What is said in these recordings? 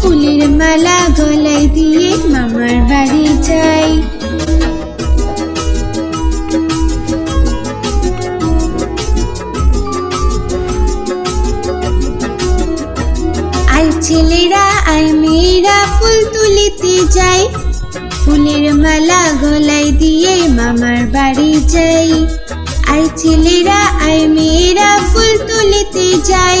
ফুলের মালা গলায় দিয়ে মামার বাড়ি যাই। আই ছেলেরা, আই মেয়েরা, ফুল তুলিতে যাই। ফুলের মালা গলায় দিয়ে মামার বাড়ি যাই। আই ছেলেরা, আই মেয়েরা, ফুল তুলিতে যাই।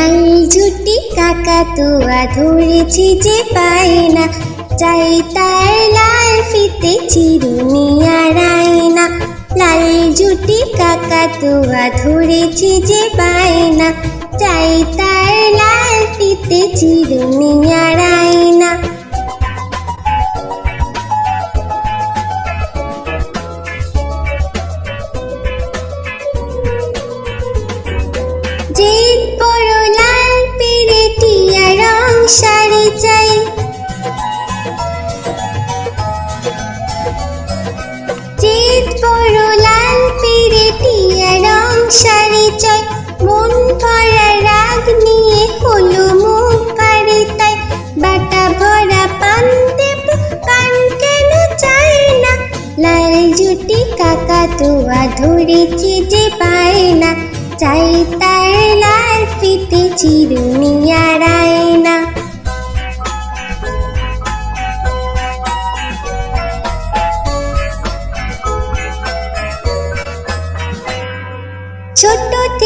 লাল ঝুটি কাকা তোয়া ধরেছি যে পায় না চাই তার লাল ফিতে চিরুনি আড়াই না লাল ঝুটি কাকা তোয়া ধরেছি যে পায় না চাই তার লাল ফিতে চিরুনি আড়াই না চাই। বড় লাল পেরেটিয়া রং মন ভরা রাগ নিয়ে হলো মুখ পারে তাই। বাটা ভরা পান দেব পান কেন চাই না? লাল জুটি কাকা তোয়া যে পায় না চাই তার লাল ফিতে চিরুনি আড়াই না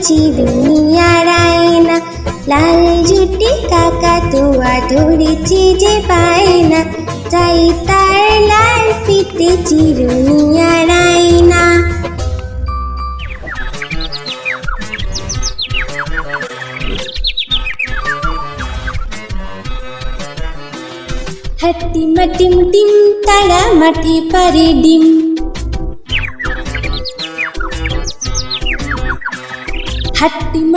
ফিতে চিরুনি আড়ায় না লাল জুটি কাকা তুয়া ধরেছি যে পায় না চাই তার লাল ফিতে চিরুনি আড়ায় না হাট্টি মাটিম টিম, তারা মাটি পারে ডিম।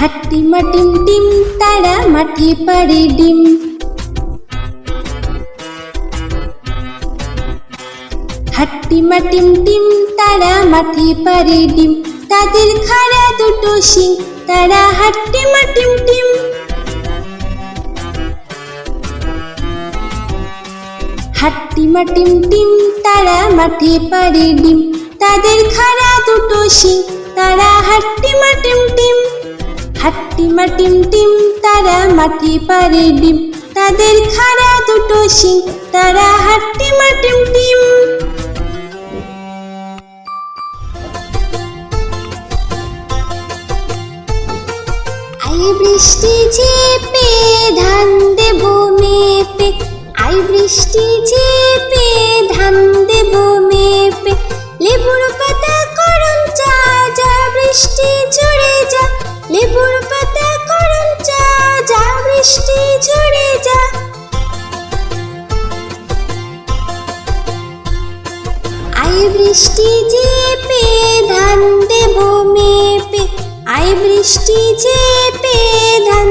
হাট্টি মাটিম টিম, তারা মাঠে পারে ডিম। হাট্টি মাটিম টিম, তারা মাঠে পারে ডিম। তাদের খাড়া দুটো শিং, তারা হাট্টি মাটিম টিম। হাট্টি মাটিম টিম, তারা মাঠে পারে ডিম। তাদের খাড়া দুটো শিং, তারা হাট্টি মাটিম টিম। টিমা টিম টিম, তারা মাটি পারে ডিম। তাদের খাড়া দুটো শিং, তারা হাট্টি মাটিম টিম। আই বৃষ্টি ঝেপে ধান দেব মেপে। আই বৃষ্টি ঝেপে ধান দেব মেপে। লেবুর পাতা করম চা যা বৃষ্টি ঝরে যা। লেবুর পাতা করম চা, যা বৃষ্টি ঝরে যা। আই বৃষ্টি ঝেপে ধান দেব মেপে আই বৃষ্টি ঝেপে ধান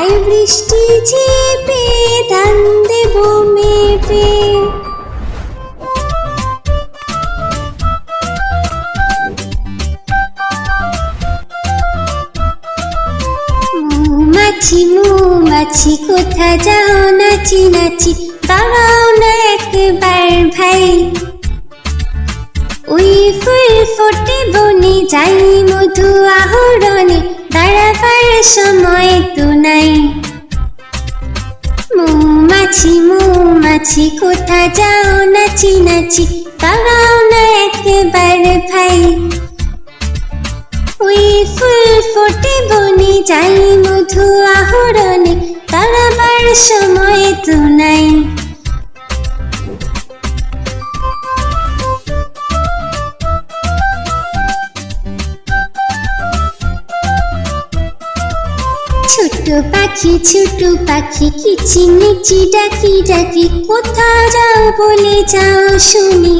আই বৃষ্টি ঝেপে ধান দেব মেপে। মৌমাছি মৌমাছি, কোথা যাও নাচি নাচি দাঁড়াও না একবার ভাই। ওই ফুল ফোটে বনে, যাই মধু আহরণে। দাঁড়াবার সময় তো নাই। মৌমাছি মৌমাছি, কোথা যাও নাচি নাচি দাঁড়াও না একবার ভাই। ওই ফুল ফোটে বনে, যাই মধু আহরণে দাঁড়াবার সময় তো নাই। পাখি, ছোট পাখি কিচিমিচি ডাকি ডাকি কোথা যাও বলে যাও শুনি।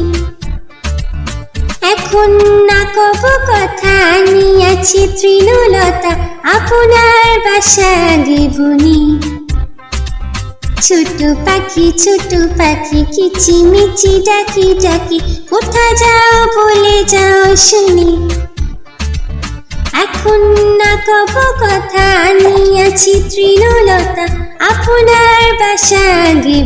এখন না কব কথা আনিয়াছি তৃণলতা, আপনার বাসা আগে বুনি ছোট পাখি ছোট পাখি কিচিমিচি ডাকি ডাকি কোথা যাও বলে যাও শুনি। এখন না কব কথা নিয়েছি তৃণলতা। আপনার বাসা আগে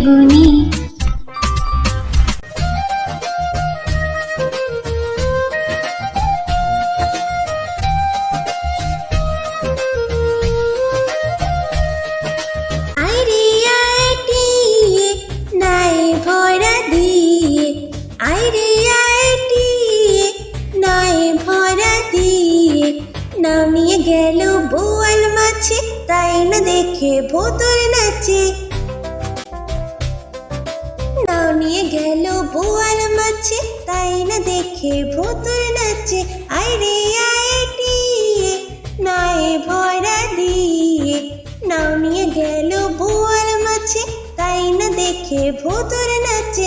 দেখে ভোতর নাচে। নামিয়ে গেল বোয়াল মাছে, তাই না দেখে ভোতর নাচে। আইরে আইটিয়ে নাই ভরা দিয়ে। নামিয়ে গেল বোয়াল মাছে, তাই না দেখে ভোতর নাচে।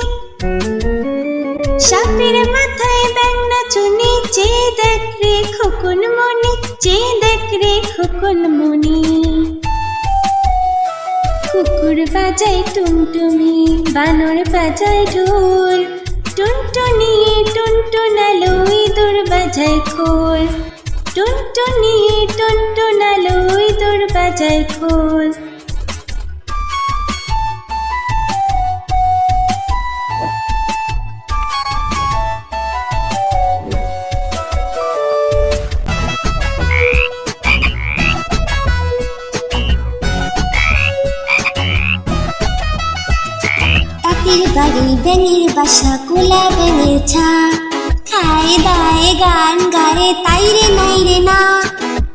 সাপের মাথায় ব্যাংনা চুনি, যে দেখ রে খোকন মনি যে দেখ রে খোকন মনি কুকুর বাজায় টুনটুমি বানর বাজায় ঢোল। টুনটুনি টুনটুনালো ইঁদুর বাজায় খোল। টুনটুনি টুনটুনালো ইঁদুর বাজায় খোল। ব্যাঙের বাসা কোলা ব্যাঙের ছা। খায় দায় গান গায়ে তাই রে নাই রে না।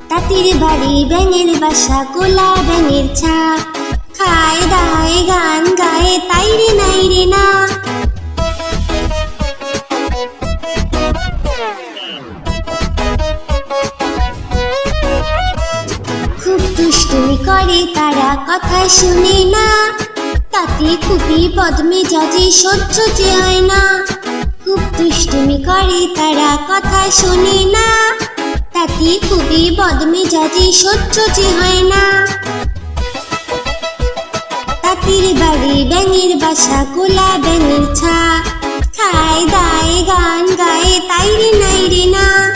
তাঁতির বাড়ি ব্যাঙের বাসা কোলা ব্যাঙের ছা। খায় দায় গান গায়ে তাই রে নাই রে না। খুব দুষ্টুমি করে তারা কথা শুনে না। তাতে খুবই পদ্মে যাজে সহ্য যে না। খুব দুষ্টুমি করে তারা কথা শোনে না। তাতে খুবই বদমে যাজে সহ্য যে হয় না। তাঁতির বাড়ি ব্যাঙের বাসা গোলা ব্যাঙের ছা। খায় দায় গান গায়ে তাই রে নাই না।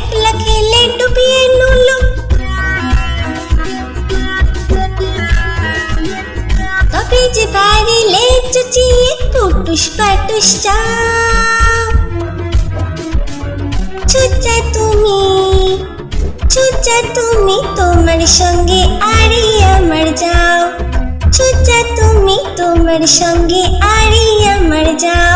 বাড়িলে চুচিয়ে পুটুস পাটুস চাও চুচা তুমি চুচা তুমি তোমার সঙ্গে আরি আমার যাও। চুচা তুমি তোমার সঙ্গে আরি আমার যাও।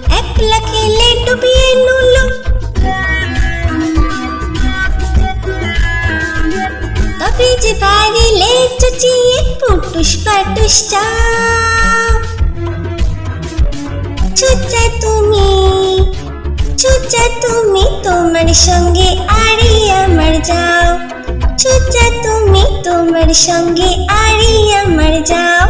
ডুবিয়ে তুমি চুচা তুমি তোমার সঙ্গে আরে আমার যাও চুচা তুমি তোমার সঙ্গে আরে আমার যাও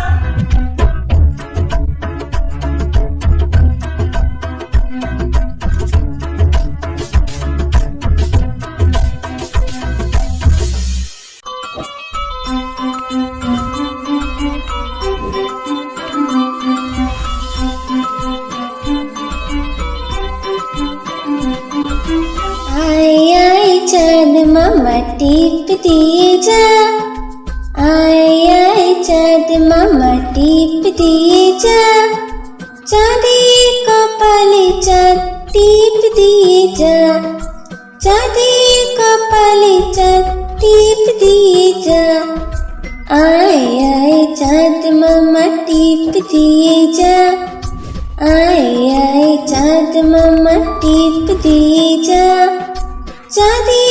টিপ দিয়ে যা আয় আয় চাঁদ মামা টিপ দিয়ে যা চাঁদের কপালে চাঁদ টিপ দিয়ে যা চাঁদের কপালে চাঁদ টিপ দিয়ে যা আয় আয় চাঁদ মামা টিপ দিয়ে যা আয় আয় চাঁদ মামা টিপ দিয়ে যা চাঁদের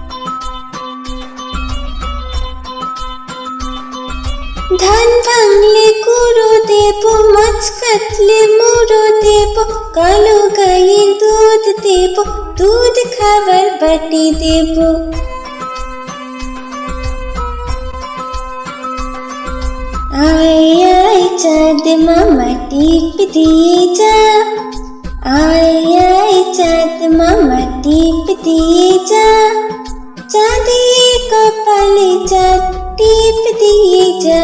ভাঙলে কুড়ো দেব মাছ কাটলে মুড়ো দেব কালো গায়ে দুধ দেব দুধ খাবার বাটি দেব আয় আয় চাঁদ মামা টিপ দিয়ে যা আয় আয় চাঁদ মামা টিপ দিয়ে যা চাঁদের কপালে চাঁদ টিপ দিয়ে যা